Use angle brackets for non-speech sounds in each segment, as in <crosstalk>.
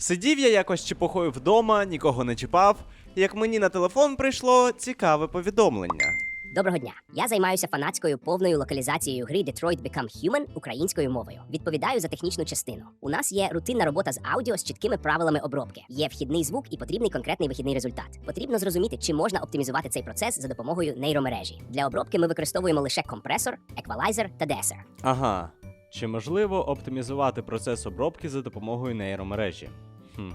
Сидів я якось чепухою вдома, нікого не чіпав, як мені на телефон прийшло цікаве повідомлення. Доброго дня. Я займаюся фанатською повною локалізацією гри Detroit Become Human українською мовою. Відповідаю за технічну частину. У нас є рутинна робота з аудіо з чіткими правилами обробки. Є вхідний звук і потрібний конкретний вихідний результат. Потрібно зрозуміти, чи можна оптимізувати цей процес за допомогою нейромережі. Для обробки ми використовуємо лише компресор, еквалайзер та десер. Ага. Чи можливо оптимізувати процес обробки за допомогою нейромережі? Хм,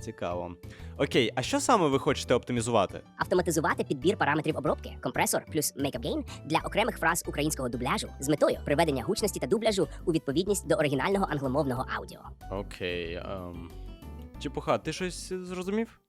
цікаво. Окей, а що саме ви хочете оптимізувати? Автоматизувати підбір параметрів обробки, компресор плюс Makeup Gain для окремих фраз українського дубляжу з метою приведення гучності та дубляжу у відповідність до оригінального англомовного аудіо. Окей. Ем... Чепуха, ти щось зрозумів?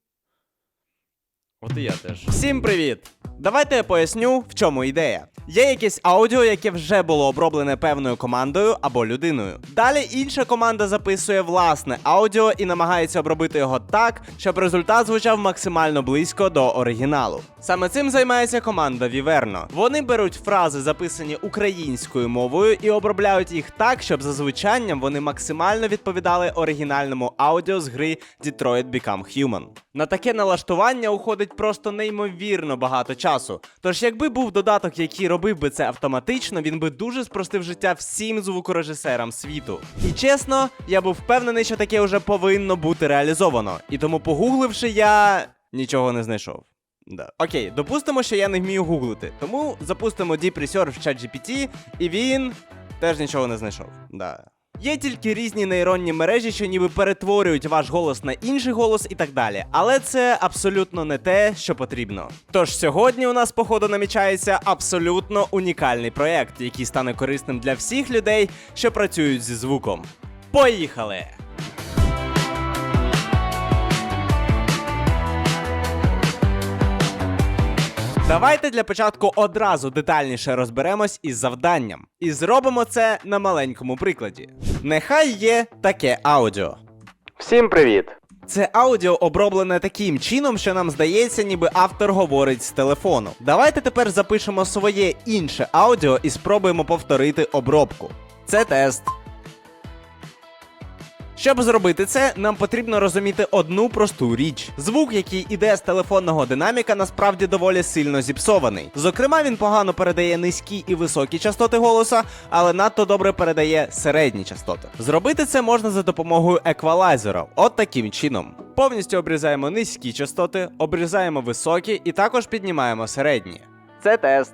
От і я теж. Всім привіт! Давайте я поясню, в чому ідея. Є якесь аудіо, яке вже було оброблене певною командою або людиною. Далі інша команда записує власне аудіо і намагається обробити його так, щоб результат звучав максимально близько до оригіналу. Саме цим займається команда Viverno. Вони беруть фрази, записані українською мовою, і обробляють їх так, щоб за звучанням вони максимально відповідали оригінальному аудіо з гри Detroit Become Human. На таке налаштування уходить просто неймовірно багато часу. Тож, якби був додаток, який робив би це автоматично, він би дуже спростив життя всім звукорежисерам світу. І чесно, я був впевнений, що таке вже повинно бути реалізовано. І тому, погугливши, я нічого не знайшов. Да. Окей, допустимо, що я не вмію гуглити. Тому запустимо Deep Research в ChatGPT, і він теж нічого не знайшов. Да. Є тільки різні нейронні мережі, що ніби перетворюють ваш голос на інший голос і так далі. Але це абсолютно не те, що потрібно. Тож сьогодні у нас, походу, намічається абсолютно унікальний проєкт, який стане корисним для всіх людей, що працюють зі звуком. Поїхали! Давайте для початку одразу детальніше розберемось із завданням. І зробимо це на маленькому прикладі. Нехай є таке аудіо. Всім привіт! Це аудіо оброблене таким чином, що нам здається, ніби автор говорить з телефону. Давайте тепер запишемо своє інше аудіо і спробуємо повторити обробку. Це тест. Щоб зробити це, нам потрібно розуміти одну просту річ: звук, який іде з телефонного динаміка, насправді доволі сильно зіпсований. Зокрема, він погано передає низькі і високі частоти голоса, але надто добре передає середні частоти. Зробити це можна за допомогою еквалайзера, от таким чином. Повністю обрізаємо низькі частоти, обрізаємо високі і також піднімаємо середні. Це тест.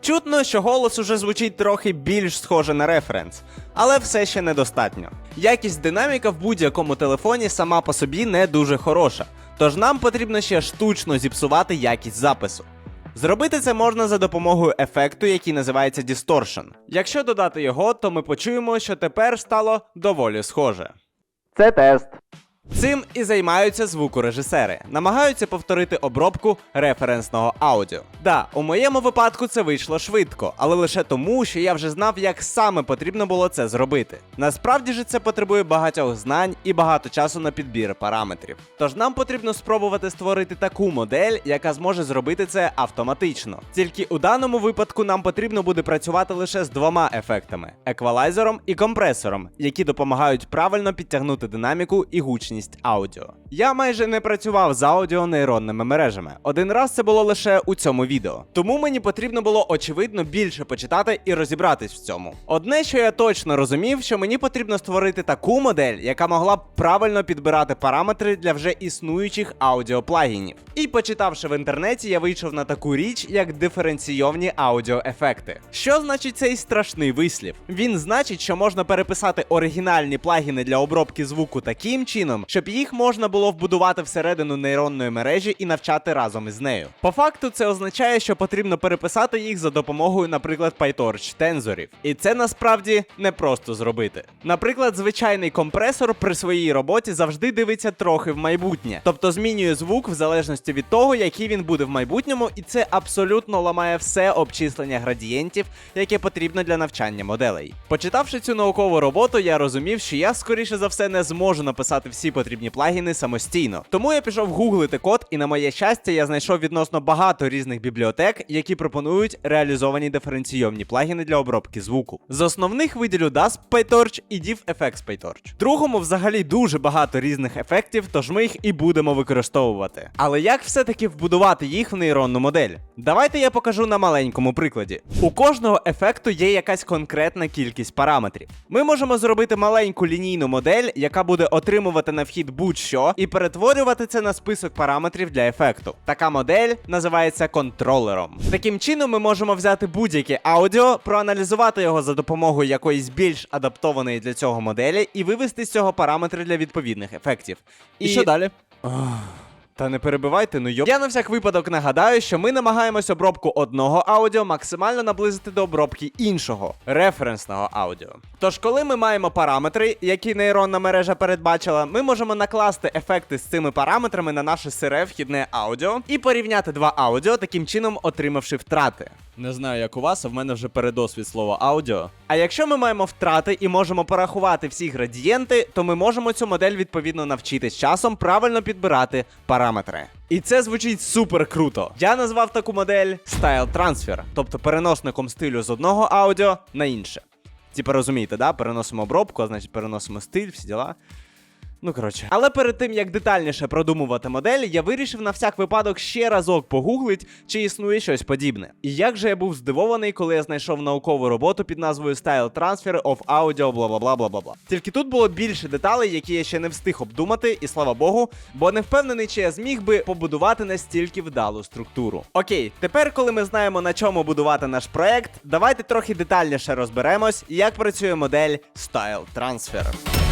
Чутно, що голос уже звучить трохи більш схоже на референс, але все ще недостатньо. Якість динаміка в будь-якому телефоні сама по собі не дуже хороша, тож нам потрібно ще штучно зіпсувати якість запису. Зробити це можна за допомогою ефекту, який називається Distortion. Якщо додати його, то ми почуємо, що тепер стало доволі схоже. Це тест. Цим і займаються звукорежисери, намагаються повторити обробку референсного аудіо. Да, у моєму випадку це вийшло швидко, але лише тому, що я вже знав, як саме потрібно було це зробити. Насправді ж це потребує багатьох знань і багато часу на підбір параметрів. Тож нам потрібно спробувати створити таку модель, яка зможе зробити це автоматично. Тільки у даному випадку нам потрібно буде працювати лише з двома ефектами: еквалайзером і компресором, які допомагають правильно підтягнути динаміку і гучність аудіо. Я майже не працював з аудіо нейронними мережами. Один раз це було лише у цьому відео. Тому мені потрібно було очевидно більше почитати і розібратись в цьому. Одне, що я точно розумів, що мені потрібно створити таку модель, яка могла б правильно підбирати параметри для вже існуючих аудіоплагінів. І почитавши в інтернеті, я вийшов на таку річ, як диференційовні аудіоефекти. Що значить цей страшний вислів? Він значить, що можна переписати оригінальні плагіни для обробки звуку таким чином, щоб їх можна було вбудувати всередину нейронної мережі і навчати разом із нею. По факту, це означає, що потрібно переписати їх за допомогою, наприклад, PyTorch тензорів. І це насправді не просто зробити. Наприклад, звичайний компресор при своїй роботі завжди дивиться трохи в майбутнє, тобто змінює звук в залежності від того, який він буде в майбутньому, і це абсолютно ламає все обчислення градієнтів, яке потрібно для навчання моделей. Почитавши цю наукову роботу, я розумів, що я скоріше за все не зможу написати всі потрібні плагіни самостійно. Тому я пішов гуглити код, і на моє щастя, я знайшов відносно багато різних бібліотек, які пропонують реалізовані диференційовні плагіни для обробки звуку. З основних виділю DASP PyTorch і DiffFX PyTorch. Другому взагалі дуже багато різних ефектів, тож ми їх і будемо використовувати. Але як все-таки вбудувати їх в нейронну модель? Давайте я покажу на маленькому прикладі. У кожного ефекту є якась конкретна кількість параметрів. Ми можемо зробити маленьку лінійну модель, яка буде отримувати на вхід будь-що, і перетворювати це на список параметрів для ефекту. Така модель називається контролером. Таким чином, ми можемо взяти будь-яке аудіо, проаналізувати його за допомогою якоїсь більш адаптованої для цього моделі і вивести з цього параметри для відповідних ефектів. І що далі? Та не перебивайте, ну йо. Я на всяк випадок нагадаю, що ми намагаємось обробку одного аудіо максимально наблизити до обробки іншого референсного аудіо. Тож, коли ми маємо параметри, які нейронна мережа передбачила, ми можемо накласти ефекти з цими параметрами на наше сире вхідне аудіо і порівняти два аудіо, таким чином отримавши втрати. Не знаю, як у вас, а в мене вже передос від слова аудіо. А якщо ми маємо втрати і можемо порахувати всі градієнти, то ми можемо цю модель відповідно навчити з часом правильно підбирати параметри. І це звучить супер круто. Я назвав таку модель Style Transfer, тобто переносником стилю з одного аудіо на інше. Типа розумієте, да? Переносимо обробку, а значить переносимо стиль, всі діла. Ну, коротше. Але перед тим як детальніше продумувати модель, я вирішив на всяк випадок ще разок погуглить, чи існує щось подібне. І як же я був здивований, коли я знайшов наукову роботу під назвою Style Transfer of Audio, бла бла бла бла бла. Тільки тут було більше деталей, які я ще не встиг обдумати, і слава Богу, бо не впевнений, чи я зміг би побудувати настільки вдалу структуру. Окей, тепер, коли ми знаємо на чому будувати наш проект, давайте трохи детальніше розберемось, як працює модель Style Transfer.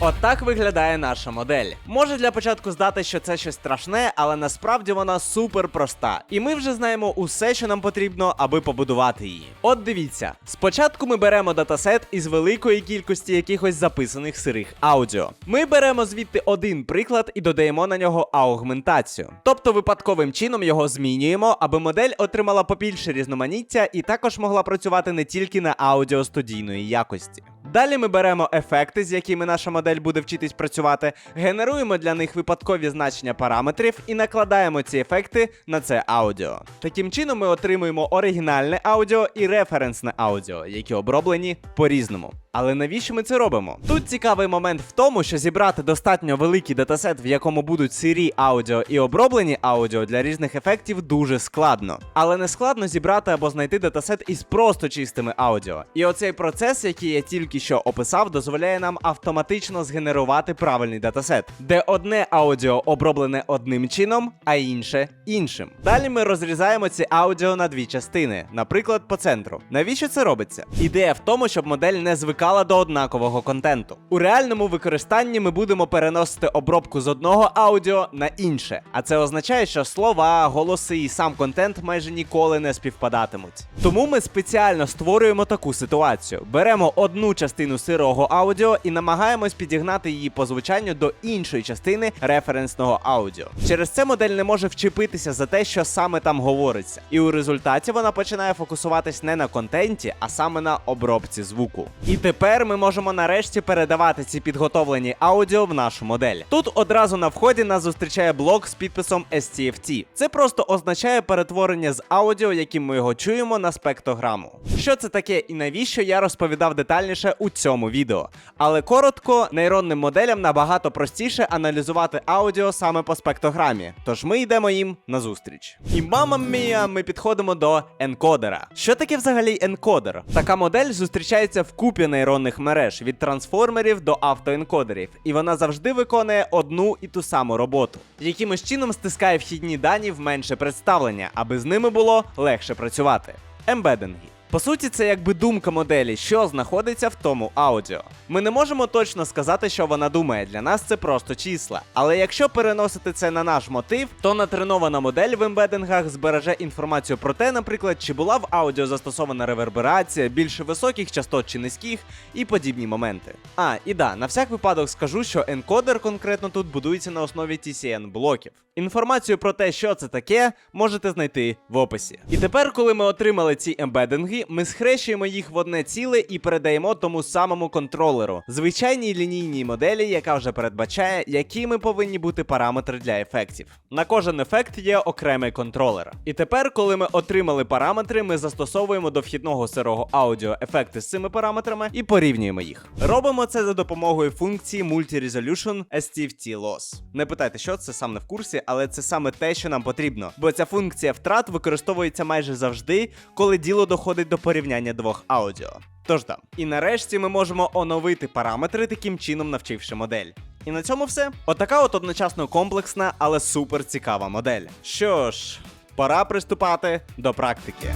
Отак виглядає наша модель. Може для початку здати, що це щось страшне, але насправді вона супер проста. І ми вже знаємо усе, що нам потрібно, аби побудувати її. От дивіться, спочатку ми беремо датасет із великої кількості якихось записаних сирих аудіо. Ми беремо звідти один приклад і додаємо на нього аугментацію. Тобто випадковим чином його змінюємо, аби модель отримала побільше різноманіття і також могла працювати не тільки на аудіо студійної якості. Далі ми беремо ефекти, з якими наша модель буде вчитись працювати, генеруємо для них випадкові значення параметрів і накладаємо ці ефекти на це аудіо. Таким чином ми отримуємо оригінальне аудіо і референсне аудіо, які оброблені по-різному. Але навіщо ми це робимо? Тут цікавий момент в тому, що зібрати достатньо великий датасет, в якому будуть сирі аудіо і оброблені аудіо для різних ефектів, дуже складно. Але не складно зібрати або знайти датасет із просто чистими аудіо. І оцей процес, який я тільки що описав, дозволяє нам автоматично згенерувати правильний датасет, де одне аудіо оброблене одним чином, а інше іншим. Далі ми розрізаємо ці аудіо на дві частини, наприклад, по центру. Навіщо це робиться? Ідея в тому, щоб модель не звикала до однакового контенту. У реальному використанні ми будемо переносити обробку з одного аудіо на інше, а це означає, що слова, голоси і сам контент майже ніколи не співпадатимуть. Тому ми спеціально створюємо таку ситуацію: беремо одну частину сирого аудіо і намагаємось підігнати її по звучанню до іншої частини референсного аудіо. Через це модель не може вчепитися за те, що саме там говориться, і у результаті вона починає фокусуватись не на контенті, а саме на обробці звуку. І тепер ми можемо нарешті передавати ці підготовлені аудіо в нашу модель. Тут одразу на вході нас зустрічає блок з підписом STFT. Це просто означає перетворення з аудіо, яким ми його чуємо, на спектрограму. Що це таке і навіщо я розповідав детальніше у цьому відео. Але коротко, нейронним моделям набагато простіше аналізувати аудіо саме по спектрограмі. Тож ми йдемо їм на зустріч. І мама мія, ми підходимо до енкодера. Що таке взагалі енкодер? Така модель зустрічається в купі нейронних мереж від трансформерів до автоенкодерів, і вона завжди виконує одну і ту саму роботу. Якимось чином стискає вхідні дані в менше представлення, аби з ними було легше працювати. Ембединги. По суті, це якби думка моделі, що знаходиться в тому аудіо. Ми не можемо точно сказати, що вона думає. Для нас це просто числа. Але якщо переносити це на наш мотив, то натренована модель в ембедингах збереже інформацію про те, наприклад, чи була в аудіо застосована реверберація, більше високих частот чи низьких, і подібні моменти. А, і да, на всяк випадок скажу, що енкодер конкретно тут будується на основі TCN блоків. Інформацію про те, що це таке, можете знайти в описі. І тепер, коли ми отримали ці ембединги, ми схрещуємо їх в одне ціле і передаємо тому самому контролеру, звичайній лінійній моделі, яка вже передбачає, якими повинні бути параметри для ефектів. На кожен ефект є окремий контролер. І тепер, коли ми отримали параметри, ми застосовуємо до вхідного сирого аудіо ефекти з цими параметрами і порівнюємо їх. Робимо це за допомогою функції Multi-Resolution STFT Loss. Не питайте, що це сам не в курсі, але це саме те, що нам потрібно, бо ця функція втрат використовується майже завжди, коли діло доходить до порівняння двох аудіо. Тож да. І нарешті ми можемо оновити параметри таким чином навчивши модель. І на цьому все. Отака от одночасно комплексна, але супер цікава модель. Що ж, пора приступати до практики.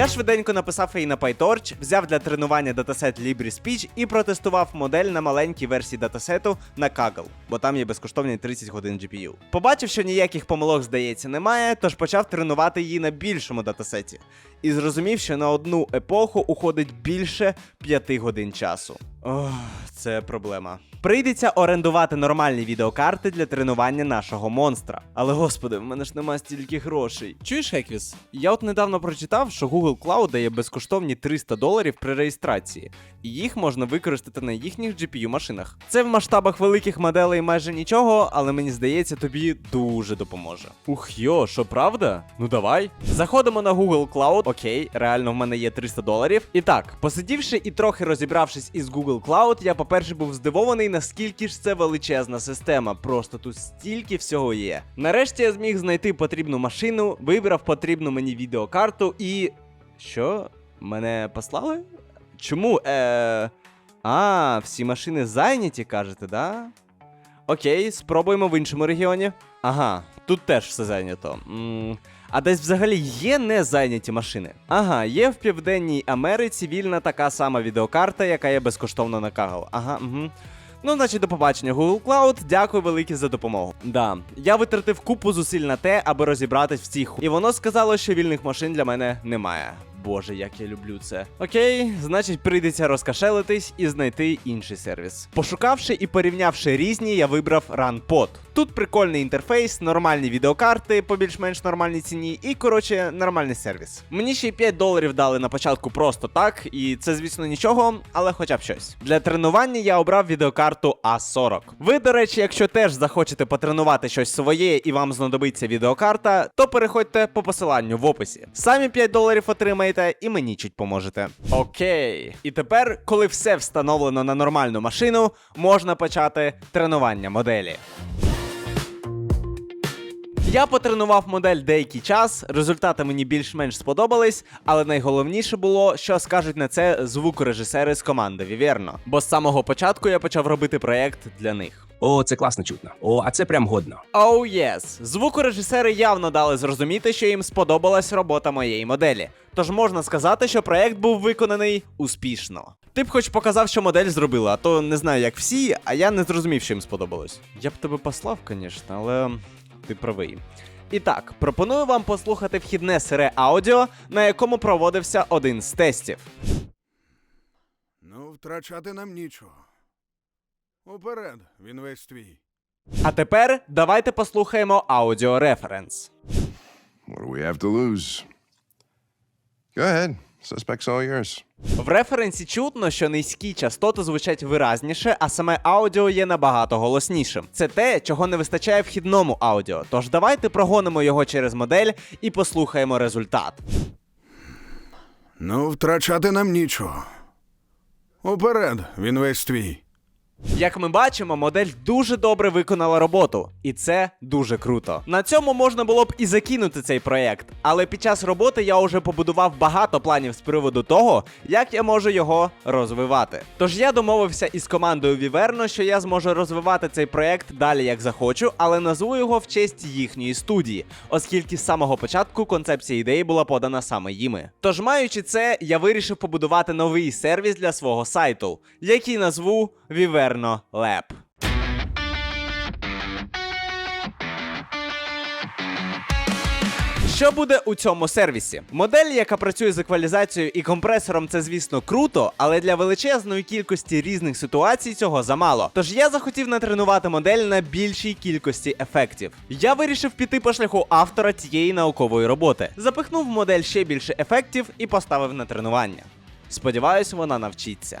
Я швиденько написав її на PyTorch, взяв для тренування датасет LibreSpeech і протестував модель на маленькій версії датасету на Kaggle, бо там є безкоштовні 30 годин GPU. Побачив, що ніяких помилок, здається, немає, тож почав тренувати її на більшому датасеті. І зрозумів, що на одну епоху уходить більше 5 годин часу. Ох, це проблема. Прийдеться орендувати нормальні відеокарти для тренування нашого монстра. Але господи, в мене ж нема стільки грошей. Чуєш, Хеквіс? Я от недавно прочитав, що Google Cloud дає безкоштовні 300 доларів при реєстрації, і їх можна використати на їхніх GPU-машинах. Це в масштабах великих моделей майже нічого, але мені здається, тобі дуже допоможе. Ух йо, що правда? Ну давай. Заходимо на Google Cloud. Окей, реально в мене є 300 доларів. І так, посидівши і трохи розібравшись із Google Cloud, я, по-перше, був здивований, наскільки ж це величезна система. Просто тут стільки всього є. Нарешті я зміг знайти потрібну машину, вибрав потрібну мені відеокарту і. Що? Мене послали? Чому? Е. А, всі машини зайняті, кажете, да? Окей, спробуємо в іншому регіоні. Ага, тут теж все зайнято. м а десь взагалі є незайняті машини? Ага, є в Південній Америці вільна така сама відеокарта, яка є безкоштовно на Kaggle. Ага, угу. Ну, значить, до побачення, Google Cloud. Дякую велике за допомогу. Да, я витратив купу зусиль на те, аби розібратись в цій ху... І воно сказало, що вільних машин для мене немає. Боже, як я люблю це. Окей, значить, прийдеться розкашелитись і знайти інший сервіс. Пошукавши і порівнявши різні, я вибрав RunPod. Тут прикольний інтерфейс, нормальні відеокарти по більш-менш нормальній ціні, і коротше, нормальний сервіс. Мені ще й 5 доларів дали на початку просто так, і це, звісно, нічого, але хоча б щось. Для тренування я обрав відеокарту A40. Ви, до речі, якщо теж захочете потренувати щось своє і вам знадобиться відеокарта, то переходьте по посиланню в описі. Самі 5 доларів отримаєте і мені чуть поможете. Окей. І тепер, коли все встановлено на нормальну машину, можна почати тренування моделі. Я потренував модель деякий час, результати мені більш-менш сподобались, але найголовніше було, що скажуть на це звукорежисери з команди Віверно. Бо з самого початку я почав робити проєкт для них. О, це класно чутно. О, а це прям годно. Оу oh, єс! Звукорежисери явно дали зрозуміти, що їм сподобалась робота моєї моделі. Тож можна сказати, що проєкт був виконаний успішно. Ти б хоч показав, що модель зробила, а то не знаю, як всі, а я не зрозумів, що їм сподобалось. Я б тебе послав, звісно, але ти правий. І так, пропоную вам послухати вхідне сире аудіо, на якому проводився один з тестів. Ну, втрачати нам нічого. Уперед, він весь твій. А тепер давайте послухаємо аудіореференс. What do we have to lose? Go ahead. Suspect's all yours. В референсі чутно, що низькі частоти звучать виразніше, а саме аудіо є набагато голоснішим. Це те, чого не вистачає вхідному аудіо. Тож давайте прогонимо його через модель і послухаємо результат. Ну, втрачати нам нічого. Уперед, він весь твій. Як ми бачимо, модель дуже добре виконала роботу, і це дуже круто. На цьому можна було б і закинути цей проєкт, але під час роботи я вже побудував багато планів з приводу того, як я можу його розвивати. Тож я домовився із командою Viverno, що я зможу розвивати цей проєкт далі як захочу, але назву його в честь їхньої студії, оскільки з самого початку концепція ідеї була подана саме їми. Тож, маючи це, я вирішив побудувати новий сервіс для свого сайту, який назву Viverno Lab. Що буде у цьому сервісі? Модель, яка працює з еквалізацією і компресором, це звісно круто, але для величезної кількості різних ситуацій цього замало. Тож я захотів натренувати модель на більшій кількості ефектів. Я вирішив піти по шляху автора цієї наукової роботи. Запихнув в модель ще більше ефектів і поставив на тренування. Сподіваюсь, вона навчиться.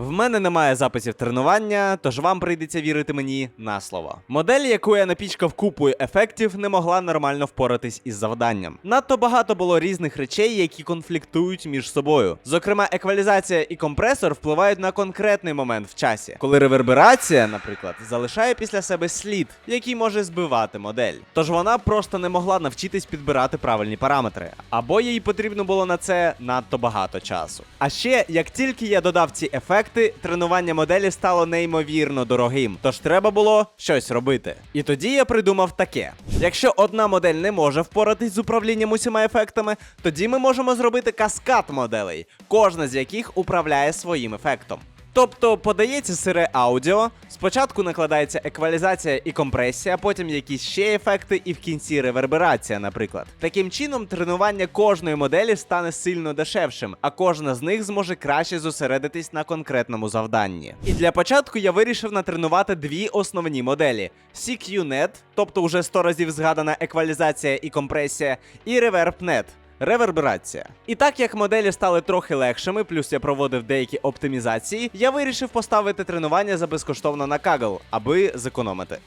В мене немає записів тренування, тож вам прийдеться вірити мені на слово. Модель, яку я напічкав купою ефектів, не могла нормально впоратись із завданням. Надто багато було різних речей, які конфліктують між собою. Зокрема, еквалізація і компресор впливають на конкретний момент в часі, коли реверберація, наприклад, залишає після себе слід, який може збивати модель. Тож вона просто не могла навчитись підбирати правильні параметри, або їй потрібно було на це надто багато часу. А ще, як тільки я додав ці ефекти, тренування моделі стало неймовірно дорогим, тож треба було щось робити. І тоді я придумав таке: якщо одна модель не може впоратись з управлінням усіма ефектами, тоді ми можемо зробити каскад моделей, кожна з яких управляє своїм ефектом. Тобто подається сире аудіо, спочатку накладається еквалізація і компресія, потім якісь ще ефекти, і в кінці реверберація, наприклад. Таким чином, тренування кожної моделі стане сильно дешевшим, а кожна з них зможе краще зосередитись на конкретному завданні. І для початку я вирішив натренувати дві основні моделі: CQNet, тобто уже 100 разів згадана еквалізація і компресія, і ReverbNet. Реверберація. І так як моделі стали трохи легшими, плюс я проводив деякі оптимізації, я вирішив поставити тренування за безкоштовно на Kaggle, аби зекономити.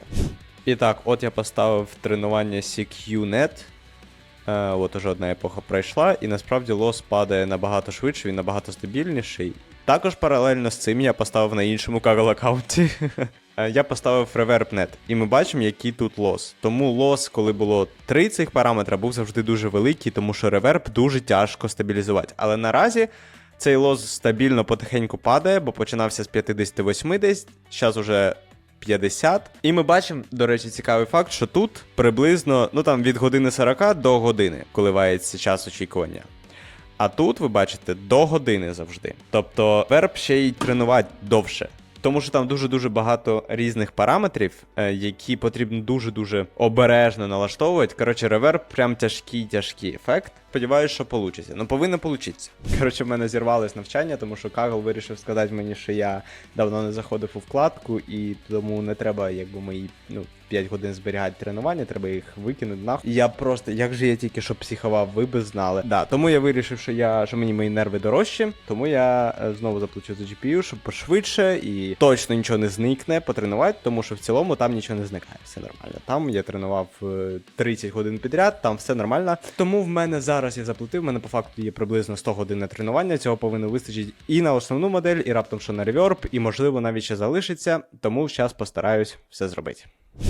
І так, от я поставив тренування CQNet. Е, от уже одна епоха пройшла, і насправді лос падає набагато швидше, він набагато стабільніший. Також паралельно з цим я поставив на іншому Kaggle аккаунті. <laughs> Е, Я поставив ReverbNet, і ми бачимо, який тут лос. Тому лос, коли було три цих параметра, був завжди дуже великий, тому що реверб дуже тяжко стабілізувати. Але наразі цей лос стабільно потихеньку падає, бо починався з 58 десь, зараз уже 50. І ми бачимо, до речі, цікавий факт, що тут приблизно ну там від години 40 до години коливається час очікування. А тут ви бачите до години завжди. Тобто верб ще й тренувати довше. Тому що там дуже-дуже багато різних параметрів, е, які потрібно дуже-дуже обережно налаштовувати. Коротше, реверб прям тяжкий, тяжкий ефект. Сподіваюсь, що вийде. Ну, повинно получитися. Коротше, в мене зірвалось навчання, тому що Кагл вирішив сказати мені, що я давно не заходив у вкладку, і тому не треба, якби мої ну, 5 годин зберігати тренування, треба їх викинути нахуй. Я просто, як же я тільки що психував, ви би знали. Да, тому я вирішив, що я що мені мої нерви дорожчі, тому я е, знову заплачу за GPU, щоб пошвидше і точно нічого не зникне потренувати, тому що в цілому там нічого не зникає. Все нормально. Там я тренував е, 30 годин підряд, там все нормально. Тому в мене зараз я заплатив. в мене по факту є приблизно 100 годин на тренування. Цього повинно вистачити і на основну модель, і раптом що на реверб, і можливо навіть ще залишиться. Тому зараз постараюсь все зробити.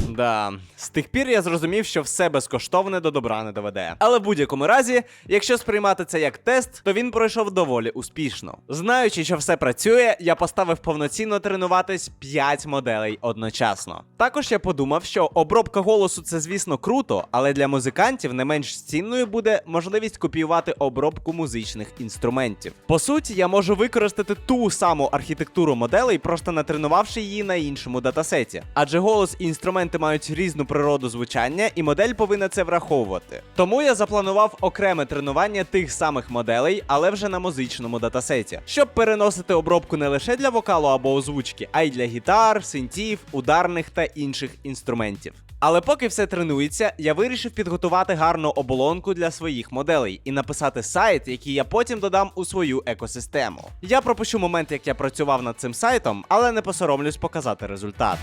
Да, з тих пір я зрозумів, що все безкоштовне до добра не доведе. Але в будь-якому разі, якщо сприймати це як тест, то він пройшов доволі успішно. Знаючи, що все працює, я поставив повноцінно тренуватись 5 моделей одночасно. Також я подумав, що обробка голосу це, звісно, круто, але для музикантів не менш цінною буде можливість копіювати обробку музичних інструментів. По суті, я можу використати ту саму архітектуру моделей, просто натренувавши її на іншому датасеті. Адже голос і інструменти мають різну природу звучання, і модель повинна це враховувати. Тому я запланував окреме тренування тих самих моделей, але вже на музичному датасеті, щоб переносити обробку не лише для вокалу або озвучки, а й для гітар, синтів, ударних та інших інструментів. Але поки все тренується, я вирішив підготувати гарну оболонку для своїх моделей і написати сайт, який я потім додам у свою екосистему. Я пропущу момент, як я працював над цим сайтом, але не посоромлюсь показати результат.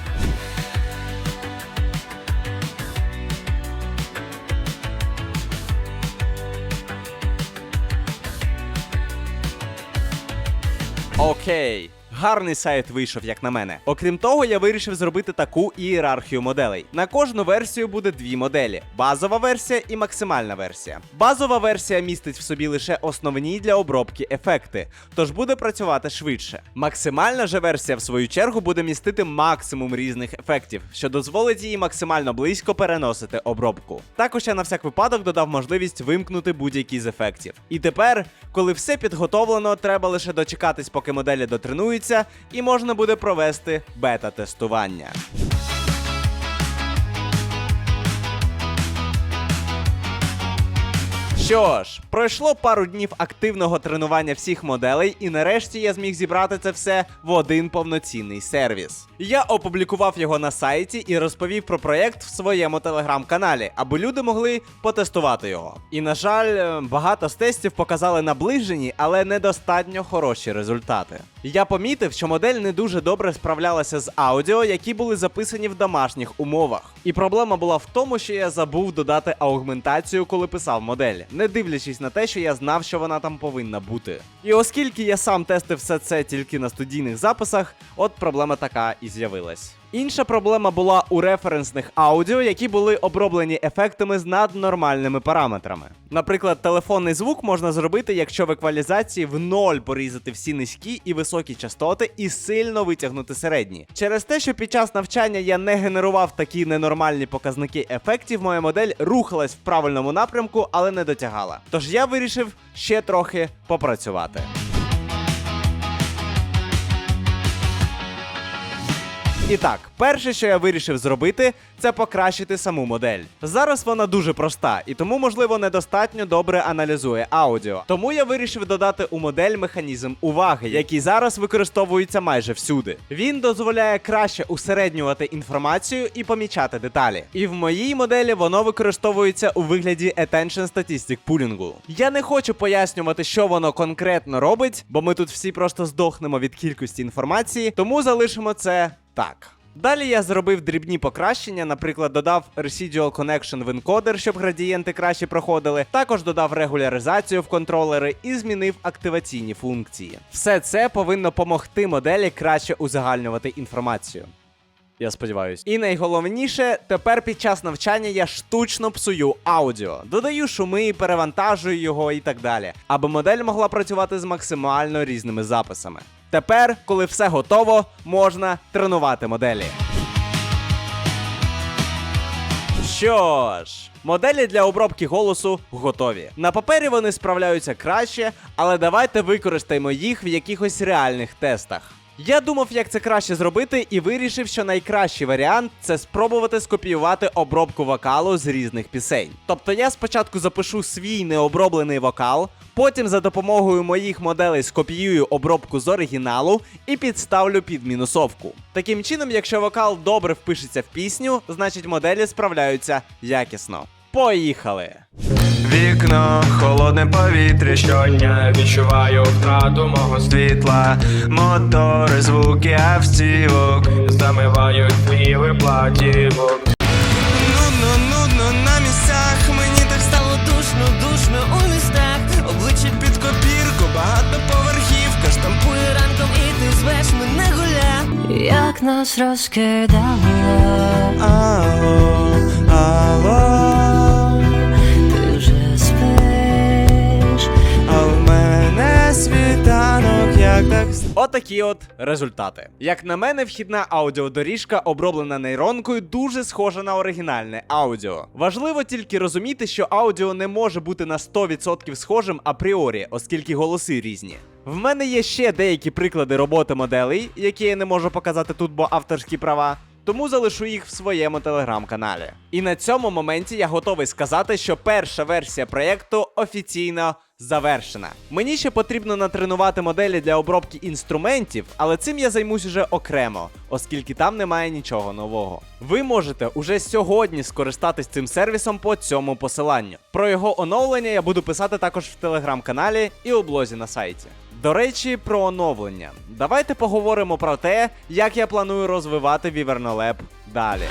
Окей. Гарний сайт вийшов, як на мене. Окрім того, я вирішив зробити таку ієрархію моделей. На кожну версію буде дві моделі: базова версія і максимальна версія. Базова версія містить в собі лише основні для обробки ефекти, тож буде працювати швидше. Максимальна же версія, в свою чергу, буде містити максимум різних ефектів, що дозволить їй максимально близько переносити обробку. Також я на всяк випадок додав можливість вимкнути будь-який з ефектів. І тепер, коли все підготовлено, треба лише дочекатись, поки моделі дотренуються, і можна буде провести бета-тестування. Що ж, пройшло пару днів активного тренування всіх моделей, і нарешті я зміг зібрати це все в один повноцінний сервіс. Я опублікував його на сайті і розповів про проєкт в своєму телеграм-каналі, аби люди могли потестувати його. І на жаль, е, багато з тестів показали наближені, але недостатньо хороші результати. Я помітив, що модель не дуже добре справлялася з аудіо, які були записані в домашніх умовах. І проблема була в тому, що я забув додати аугментацію, коли писав модель, не дивлячись на те, що я знав, що вона там повинна бути. І оскільки я сам тестив все це тільки на студійних записах, от проблема така і з'явилась. Інша проблема була у референсних аудіо, які були оброблені ефектами з наднормальними параметрами. Наприклад, телефонний звук можна зробити, якщо в еквалізації в ноль порізати всі низькі і високі частоти і сильно витягнути середні. Через те, що під час навчання я не генерував такі ненормальні показники ефектів, моя модель рухалась в правильному напрямку, але не дотягала. Тож я вирішив ще трохи попрацювати. І так, перше, що я вирішив зробити, це покращити саму модель. Зараз вона дуже проста, і тому, можливо, недостатньо добре аналізує аудіо. Тому я вирішив додати у модель механізм уваги, який зараз використовується майже всюди. Він дозволяє краще усереднювати інформацію і помічати деталі. І в моїй моделі воно використовується у вигляді Attention Statistic Pooling. Я не хочу пояснювати, що воно конкретно робить, бо ми тут всі просто здохнемо від кількості інформації, тому залишимо це так. Далі я зробив дрібні покращення, наприклад, додав Residual Connection в енкодер, щоб градієнти краще проходили. Також додав регуляризацію в контролери і змінив активаційні функції. Все це повинно допомогти моделі краще узагальнювати інформацію. Я сподіваюся. І найголовніше, тепер під час навчання я штучно псую аудіо, додаю шуми, перевантажую його і так далі, аби модель могла працювати з максимально різними записами. Тепер, коли все готово, можна тренувати моделі. Що ж, моделі для обробки голосу готові. На папері вони справляються краще, але давайте використаємо їх в якихось реальних тестах. Я думав, як це краще зробити, і вирішив, що найкращий варіант це спробувати скопіювати обробку вокалу з різних пісень. Тобто я спочатку запишу свій необроблений вокал, потім за допомогою моїх моделей скопіюю обробку з оригіналу і підставлю під мінусовку. Таким чином, якщо вокал добре впишеться в пісню, значить моделі справляються якісно. Поїхали! Вікно, холодне повітря щодня відчуваю втрату мого світла, мотори, звуки автівок замивають твій платівок. Нудно, нудно на місцях, мені так стало душно, душно у містах. Обличчя під копірку, багатоповерхівка, штампує ранком, і ти звеш мене гуля. Як нас розкидало, Алло, алло, світанок, як так Отакі от результати. Як на мене, вхідна аудіодоріжка, оброблена нейронкою, дуже схожа на оригінальне аудіо. Важливо тільки розуміти, що аудіо не може бути на 100% схожим апріорі, оскільки голоси різні. В мене є ще деякі приклади роботи моделей, які я не можу показати тут, бо авторські права. Тому залишу їх в своєму телеграм-каналі. І на цьому моменті я готовий сказати, що перша версія проєкту офіційно завершена. Мені ще потрібно натренувати моделі для обробки інструментів, але цим я займусь уже окремо, оскільки там немає нічого нового. Ви можете уже сьогодні скористатись цим сервісом по цьому посиланню. Про його оновлення я буду писати також в телеграм-каналі і у блозі на сайті. До речі, про оновлення. Давайте поговоримо про те, як я планую розвивати Vivernolab далі.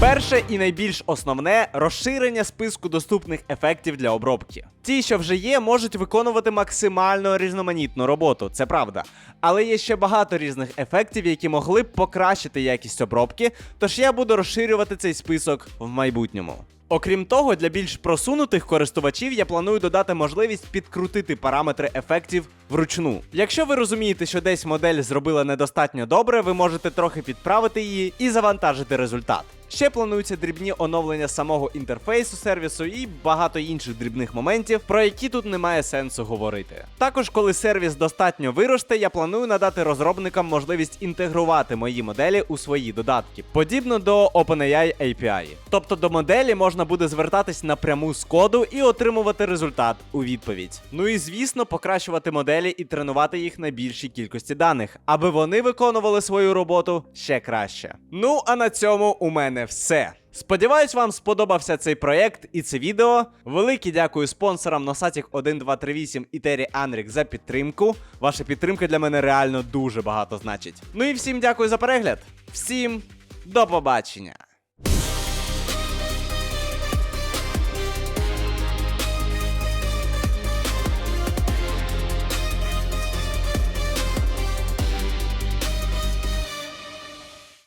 Перше і найбільш основне розширення списку доступних ефектів для обробки. Ті, що вже є, можуть виконувати максимально різноманітну роботу, це правда. Але є ще багато різних ефектів, які могли б покращити якість обробки, тож я буду розширювати цей список в майбутньому. Окрім того, для більш просунутих користувачів я планую додати можливість підкрутити параметри ефектів вручну. Якщо ви розумієте, що десь модель зробила недостатньо добре, ви можете трохи підправити її і завантажити результат. Ще плануються дрібні оновлення самого інтерфейсу сервісу і багато інших дрібних моментів, про які тут немає сенсу говорити. Також, коли сервіс достатньо виросте, я планую надати розробникам можливість інтегрувати мої моделі у свої додатки, подібно до OpenAI API. Тобто до моделі можна буде звертатись напряму з коду і отримувати результат у відповідь. Ну і звісно, покращувати моделі і тренувати їх на більшій кількості даних, аби вони виконували свою роботу ще краще. Ну а на цьому у мене все. Сподіваюсь, вам сподобався цей проект і це відео. Велике дякую спонсорам Носатік 1238 і Террі Анрік за підтримку. Ваша підтримка для мене реально дуже багато значить. Ну і всім дякую за перегляд. Всім до побачення!